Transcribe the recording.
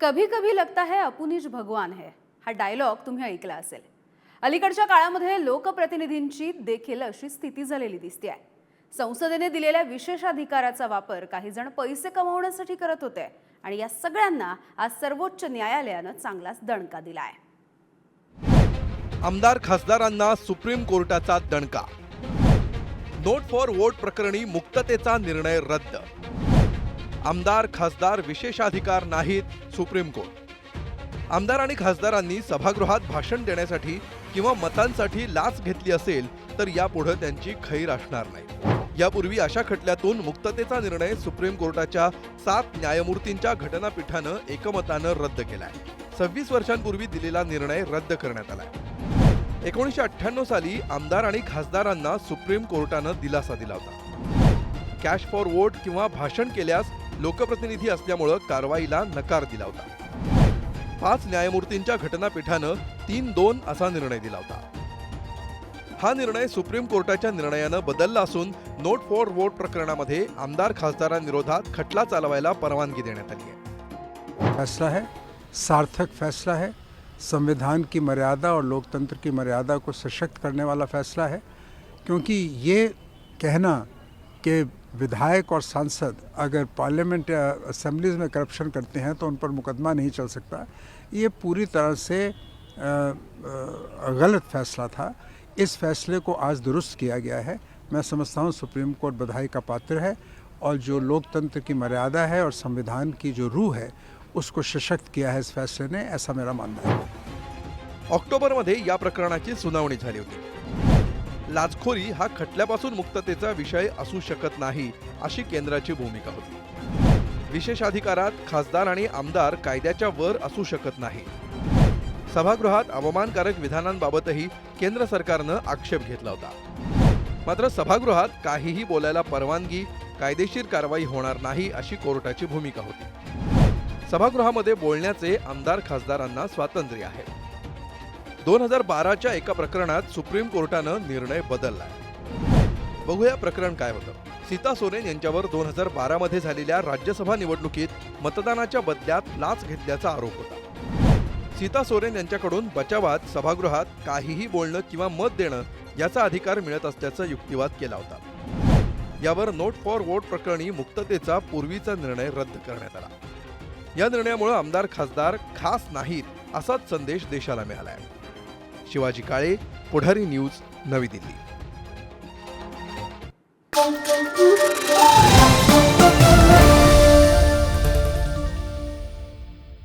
कभी कभी लगता है अपुनिज भगवान है. हा डायलॉग तुम्ही ऐकला असेल. अलीकडच्या काळामध्ये लोकप्रतिनिधींची देखील अशी स्थिती झालेली दिसते आहे संसदेने दिलेल्या विशेषाधिकाराचा वापर काही जण पैसे कमवण्यासाठी करत होते आणि या सगळ्यांना आज सर्वोच्च न्यायालयानं चांगलाच दणका दिला आहे आमदार खासदारांना सुप्रीम कोर्टाचा दणका. नोट फॉर वोट प्रकरणी मुक्ततेचा निर्णय रद्द. आमदार खासदार विशेषाधिकार नाहीत सुप्रीम कोर्ट. आमदार आणि खासदारांनी सभागृहात भाषण देण्यासाठी किंवा मतांसाठी लाच घेतली असेल तर यापुढे त्यांची खैर असणार नाही. यापूर्वी अशा खटल्यातून मुक्ततेचा निर्णय सुप्रीम कोर्टाच्या सात न्यायमूर्तींच्या घटनापीठानं एकमतानं रद्द केलाय. सव्वीस वर्षांपूर्वी दिलेला निर्णय रद्द करण्यात आलाय. एकोणीसशे अठ्ठ्याण्णव साली आमदार आणि खासदारांना सुप्रीम कोर्टानं दिलासा दिला होता. कॅश फॉर वोट किंवा भाषण केल्यास लोकप्रतिनिधी असल्यामुळं कारवाईला नकार दिला होता. पाच न्यायमूर्तींच्या घटनापीठानं तीन दोन असा निर्णय दिला होता. हा निर्णय सुप्रीम कोर्टाच्या निर्णयानं बदलला असून नोट फॉर वोट प्रकरणामध्ये आमदार खासदारांविरोधात खटला चालवायला परवानगी देण्यात आली आहे. फैसला है सार्थक फैसला है संविधान की मर्यादा और लोकतंत्र की मर्यादा को सशक्त करने वाला फैसला है क्योंकि ये कहना कि विधायक और सांसद अगर पार्लियामेंट या असेंबलीज में करप्शन करते हैं तो उन पर मुकदमा नहीं चल सकता। ये पूरी तरह से गलत फैसला था। इस फैसले को आज दुरुस्त किया गया है। मैं समझता हूँ सुप्रीम कोर्ट बधाई का पात्र है और जो लोकतंत्र की मर्यादा है और संविधान की जो रूह है, उसको सशक्त किया है इस फैसले ने, ऐसा मेरा मानना है। ऑक्टोबरमध्ये या प्रकरणाची सुनावणी झाली होती। लाचखोरी हा खटल्यापासून मुक्ततेचा विषय असू शकत नाही अशी केंद्राची भूमिका होती. विशेषाधिकारात खासदार आणि आमदार कायद्याच्या वर असू शकत नाही. सभागृहात अवमानकारक विधानांबाबतही केंद्र सरकारनं आक्षेप घेतला होता. मात्र सभागृहात काहीही बोलायला परवानगी कायदेशीर कारवाई होणार नाही अशी कोर्टाची भूमिका होती. सभागृहामध्ये बोलण्याचे आमदार खासदारांना स्वातंत्र्य आहे. दोन हजार बाराच्या एका प्रकरणात सुप्रीम कोर्टानं निर्णय बदलला. बघूया प्रकरण काय होतं. सीता सोरेन यांच्यावर दोन हजार बारामध्ये झालेल्या राज्यसभा निवडणुकीत मतदानाच्या बदल्यात लाच घेतल्याचा आरोप होता. सीता सोरेन यांच्याकडून बचावात सभागृहात काहीही बोलणं किंवा मत देणं याचा अधिकार मिळत असल्याचा युक्तिवाद केला होता. यावर नोट फॉर वोट प्रकरणी मुक्ततेचा पूर्वीचा निर्णय रद्द करण्यात आला. या निर्णयामुळे आमदार खासदार खास नाहीत असाच संदेश देशाला मिळाला आहे शिवाजी काळे पुढारी न्यूज नवी दिल्ली.